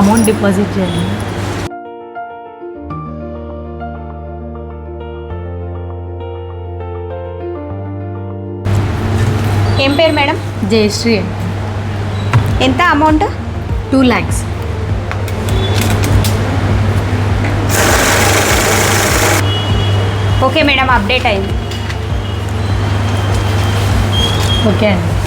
Amount deposit చేయండి. ఏం పేరు మేడం? జయశ్రీ. ఎంత amount? Two lakhs. Okay madam update అయింది. ఓకే అండి.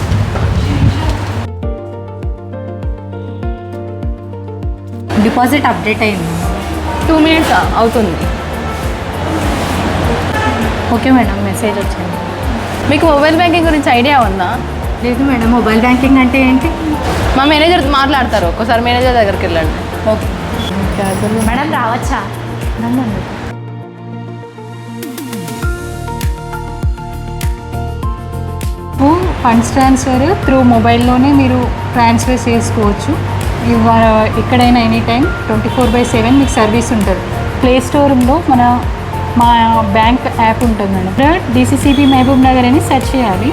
డిపాజిట్ అప్డేట్ అయింది. టూ మినిట్స్ అవుతుంది. ఓకే మేడం మెసేజ్ వచ్చింది. మీకు మొబైల్ బ్యాంకింగ్ గురించి ఐడియా ఉందా? లేదు మేడం మొబైల్ బ్యాంకింగ్ అంటే ఏంటి? మా మేనేజర్ మాట్లాడతారు ఒకసారి మేనేజర్ దగ్గరికి వెళ్ళండి. ఓకే. మేడం రావచ్చా? నన్ను ఫండ్స్ ట్రాన్స్ఫర్ త్రూ మొబైల్లోనే మీరు ట్రాన్స్ఫర్ చేసుకోవచ్చు. ఎక్కడైనా any time twenty four by seven మీకు సర్వీస్ ఉంటుంది. ప్లే స్టోర్లో మన మా బ్యాంక్ యాప్ ఉంటుంది మేడం. డిసిసిబి మహబూబ్ నగర్ అని సెర్చ్ చేయాలి.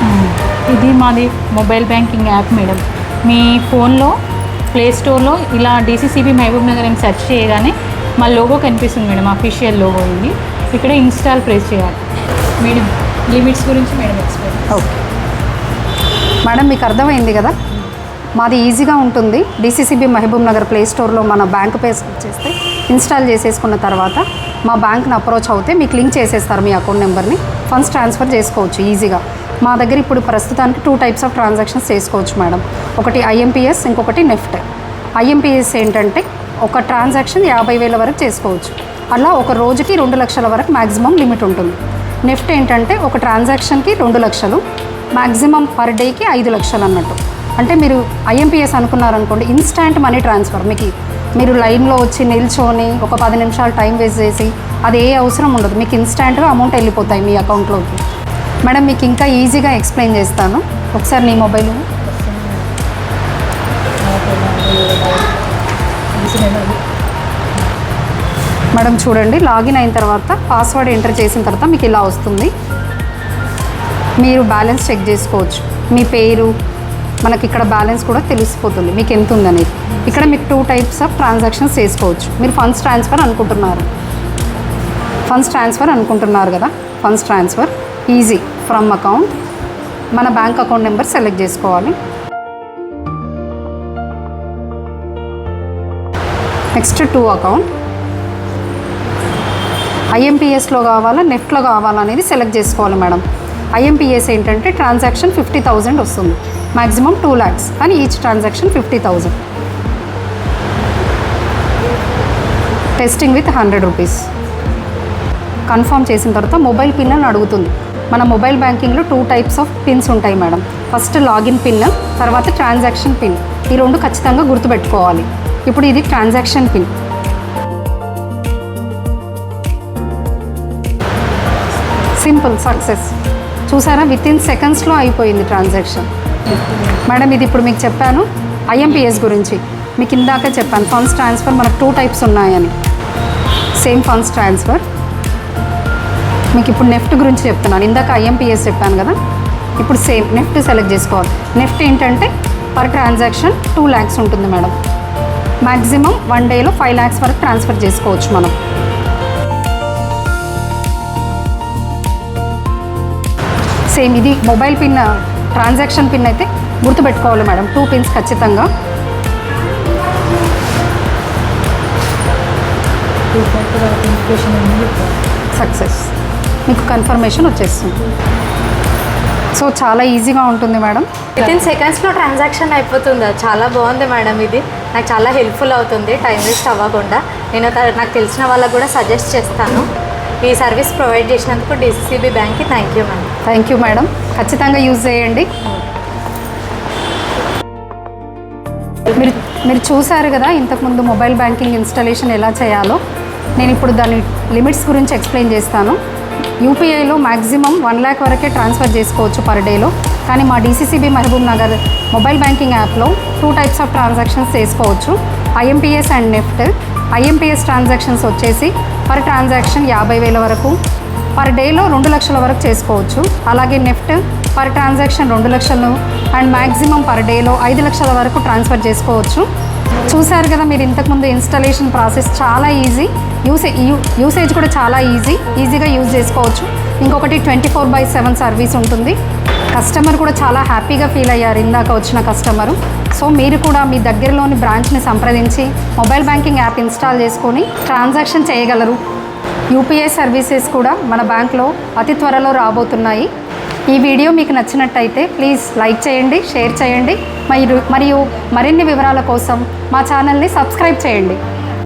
Hmm. ఇది మాది మొబైల్ బ్యాంకింగ్ యాప్ మేడం. మీ ఫోన్లో ప్లే స్టోర్లో ఇలా డీసీసీబీ మహబూబ్ నగర్ అని సెర్చ్ చేయగానే మా లోగో కనిపిస్తుంది మేడం అఫీషియల్ లోగో ఉంది ఇక్కడ ఇన్స్టాల్ ప్రెస్ చేయాలి. మేడం లిమిట్స్ గురించి మేడం ఎక్స్ప్లెయిన్ ఓకే మేడం మీకు అర్థమైంది కదా? మాది ఈజీగా ఉంటుంది. డీసీసీబీ మహబూబ్ నగర్ ప్లే స్టోర్లో మన బ్యాంక్ పేస్ చేస్తే ఇన్స్టాల్ చేసేసుకున్న తర్వాత మా బ్యాంక్ని అప్రోచ్ అవుతే మీకు లింక్ చేసేస్తారు మీ అకౌంట్ నెంబర్ని. ఫండ్స్ ట్రాన్స్ఫర్ చేసుకోవచ్చు ఈజీగా. మా దగ్గర ఇప్పుడు ప్రస్తుతానికి టూ టైప్స్ ఆఫ్ ట్రాన్సాక్షన్స్ చేసుకోవచ్చు మేడం. ఒకటి ఐఎంపీఎస్ ఇంకొకటి నెఫ్ట్. ఐఎంపీఎస్ ఏంటంటే ఒక ట్రాన్సాక్షన్ యాభై వేల వరకు చేసుకోవచ్చు. అలా ఒక రోజుకి రెండు లక్షల వరకు మ్యాక్సిమం లిమిట్ ఉంటుంది. నెఫ్ట్ ఏంటంటే ఒక ట్రాన్సాక్షన్కి రెండు లక్షలు మ్యాక్సిమం పర్ డేకి ఐదు లక్షలు అన్నట్టు. అంటే మీరు ఐఎంపీఎస్ అనుకున్నారనుకోండి ఇన్స్టాంట్ మనీ ట్రాన్స్ఫర్ మీకు మీరు లైన్లో వచ్చి నిల్చొని ఒక పది నిమిషాలు టైం వేస్ట్ చేసి అది ఏ అవసరం ఉండదు. మీకు ఇన్స్టాంట్గా అమౌంట్ వెళ్ళిపోతాయి మీ అకౌంట్లోకి. మేడం మీకు ఇంకా ఈజీగా ఎక్స్ప్లెయిన్ చేస్తాను. ఒకసారి నీ మొబైల్. మేడం చూడండి లాగిన్ అయిన తర్వాత పాస్వర్డ్ ఎంటర్ చేసిన తర్వాత మీకు ఇలా వస్తుంది. మీరు బ్యాలెన్స్ చెక్ చేసుకోవచ్చు. మీ పేరు మనకి ఇక్కడ బ్యాలెన్స్ కూడా తెలిసిపోతుంది. మీకు ఎంత ఉందనేది. ఇక్కడ మీకు టూ టైప్స్ ఆఫ్ ట్రాన్సాక్షన్స్ చేసుకోవచ్చు. మీరు ఫండ్స్ ట్రాన్స్ఫర్ అనుకుంటున్నారు. ఫండ్స్ ట్రాన్స్ఫర్ అనుకుంటున్నారు కదా. Funds transfer easy from account మన బ్యాంక్ అకౌంట్ నెంబర్ సెలెక్ట్ చేసుకోవాలి. నెక్స్ట్ టూ అకౌంట్ ఐఎంపిఎస్లో కావాలా నెఫ్ట్లో కావాలా అనేది సెలెక్ట్ చేసుకోవాలి మేడం. ఐఎంపీఎస్ ఏంటంటే ట్రాన్సాక్షన్ ఫిఫ్టీ థౌజండ్ వస్తుంది. Maximum two lakhs. అని each transaction fifty thousand. Testing with hundred rupees confirm చేసిన తర్వాత మొబైల్ పిన్ అని అడుగుతుంది. మన మొబైల్ బ్యాంకింగ్లో టూ టైప్స్ ఆఫ్ పిన్స్ ఉంటాయి మేడం. ఫస్ట్ లాగిన్ పిన్ తర్వాత ట్రాన్సాక్షన్ పిన్ ఈ రెండు ఖచ్చితంగా గుర్తుపెట్టుకోవాలి. ఇప్పుడు ఇది ట్రాన్సాక్షన్ పిన్ సింపుల్ సక్సెస్ చూసారా? విత్ ఇన్ సెకండ్స్లో అయిపోయింది ట్రాన్సాక్షన్ మేడం ఇది ఇప్పుడు మీకు చెప్పాను. ఐఎంపిఎస్ గురించి. మీకు ఇందాక చెప్పాను ఫండ్స్ ట్రాన్స్ఫర్ మనకు టూ టైప్స్ ఉన్నాయని. సేమ్ ఫండ్స్ ట్రాన్స్ఫర్ మీకు ఇప్పుడు నెఫ్ట్ గురించి చెప్తున్నాను. ఇందాక ఐఎంపిఎస్ చెప్పాను కదా? ఇప్పుడు సేమ్ నెఫ్ట్ సెలెక్ట్ చేసుకోవాలి. నెఫ్ట్ ఏంటంటే పర్ ట్రాన్సాక్షన్ టూ ల్యాక్స్ ఉంటుంది మేడం. మ్యాక్సిమం వన్ డేలో ఫైవ్ ల్యాక్స్ వరకు ట్రాన్స్ఫర్ చేసుకోవచ్చు మనం. సేమ్ ఇది మొబైల్ పిన్ ట్రాన్సాక్షన్ పిన్ అయితే గుర్తుపెట్టుకోవాలి మేడం. టూ పిన్స్ ఖచ్చితంగా. సక్సెస్ మీకు కన్ఫర్మేషన్ వచ్చేస్తుంది. సో చాలా ఈజీగా ఉంటుంది మేడం. విత్ ఇన్ సెకండ్స్లో ట్రాన్సాక్షన్ అయిపోతుందా. చాలా బాగుంది మేడం ఇది. నాకు చాలా హెల్ప్ఫుల్ అవుతుంది. టైం వేస్ట్ అవ్వకుండా. నేను నాకు తెలిసిన వాళ్ళకు కూడా సజెస్ట్ చేస్తాను. ఈ సర్వీస్ ప్రొవైడ్ చేసినందుకు డిసిసిబి బ్యాంక్కి thank you madam thank you madam ఖచ్చితంగా యూజ్ చేయండి. మీరు మీరు చూసారు కదా ఇంతకుముందు మొబైల్ బ్యాంకింగ్ ఇన్స్టాలేషన్ ఎలా చేయాలో. నేను ఇప్పుడు దాని లిమిట్స్ గురించి ఎక్స్ప్లెయిన్ చేస్తాను. యూపీఐలో మ్యాక్సిమం వన్ ల్యాక్ వరకే ట్రాన్స్ఫర్ చేసుకోవచ్చు పర్ డేలో కానీ మా DCCB Mahabubnagar mobile banking యాప్లో టూ టైప్స్ ఆఫ్ ట్రాన్సాక్షన్స్ చేసుకోవచ్చు. IMPS and NEFT IMPS transactions వచ్చేసి పర్ ట్రాన్సాక్షన్ యాభై వేల వరకు పర్ డేలో రెండు లక్షల వరకు చేసుకోవచ్చు. అలాగే నెఫ్ట్ పర్ ట్రాన్సాక్షన్ రెండు లక్షలు అండ్ మ్యాక్సిమం పర్ డేలో ఐదు లక్షల వరకు ట్రాన్స్ఫర్ చేసుకోవచ్చు. చూశారు కదా మీరు ఇంతకుముందు ఇన్స్టాలేషన్ ప్రాసెస్ చాలా ఈజీ. యూసే యూసేజ్ కూడా చాలా ఈజీ. ఈజీగా యూజ్ చేసుకోవచ్చు. ఇంకొకటి twenty four by seven service ఉంటుంది. కస్టమర్ కూడా చాలా హ్యాపీగా ఫీల్ అయ్యారు ఇందాక వచ్చిన కస్టమరు. సో మీరు కూడా మీ దగ్గరలోని బ్రాంచ్ని సంప్రదించి మొబైల్ బ్యాంకింగ్ యాప్ ఇన్స్టాల్ చేసుకొని ట్రాన్సాక్షన్ చేయగలరు. యూపీఐ సర్వీసెస్ కూడా మన బ్యాంక్లో అతి త్వరలో రాబోతున్నాయి. ఈ వీడియో మీకు నచ్చినట్టయితే ప్లీజ్ లైక్ చేయండి షేర్ చేయండి. మరియు మరియు మరిన్ని వివరాల కోసం మా ఛానల్ని సబ్స్క్రైబ్ చేయండి.